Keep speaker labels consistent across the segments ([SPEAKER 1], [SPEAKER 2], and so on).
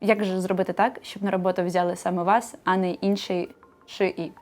[SPEAKER 1] Як же зробити так, щоб на роботу взяли саме вас, а не інший шиї?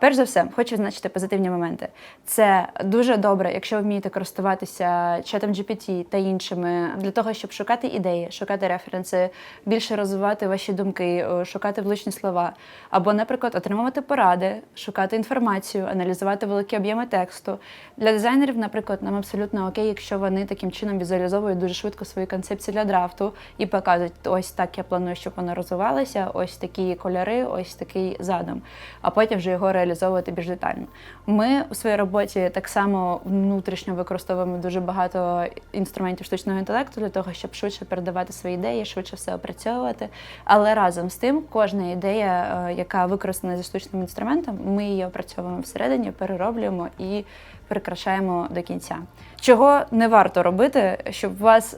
[SPEAKER 1] Перш за все, хочу відзначити позитивні моменти. Це дуже добре, якщо ви вмієте користуватися чатом GPT та іншими для того, щоб шукати ідеї, шукати референси, більше розвивати ваші думки, шукати влучні слова, або, наприклад, отримувати поради, шукати інформацію, аналізувати великі об'єми тексту. Для дизайнерів, наприклад, нам абсолютно окей, якщо вони таким чином візуалізовують дуже швидко свої концепції для драфту і показують, ось так я планую, щоб воно розвивалося, ось такі кольори, ось такий задум, а потім вже його реалізовувати більш детально. Ми у своїй роботі так само внутрішньо використовуємо дуже багато інструментів штучного інтелекту для того, щоб швидше передавати свої ідеї, швидше все опрацьовувати. Але разом з тим, кожна ідея, е, яка використана зі штучним інструментом, ми її опрацьовуємо всередині, перероблюємо і прикрашаємо до кінця. Чого не варто робити, щоб вас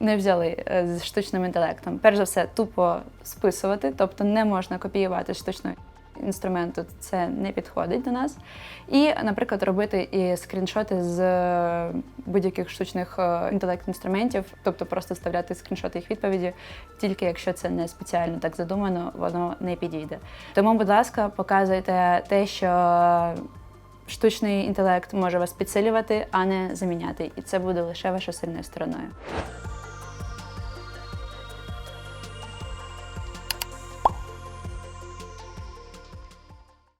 [SPEAKER 1] не взяли е, з штучним інтелектом. Перш за все, тупо списувати, тобто не можна копіювати з штучного інструменту, це не підходить до нас. І, наприклад, робити і скріншоти з е, будь-яких штучних е, інтелект-інструментів, тобто просто вставляти скріншоти їх відповіді, тільки якщо це не спеціально так задумано, воно не підійде. Тому, будь ласка, показуйте те, що штучний інтелект може вас підсилювати, а не заміняти. І це буде лише вашою сильною стороною.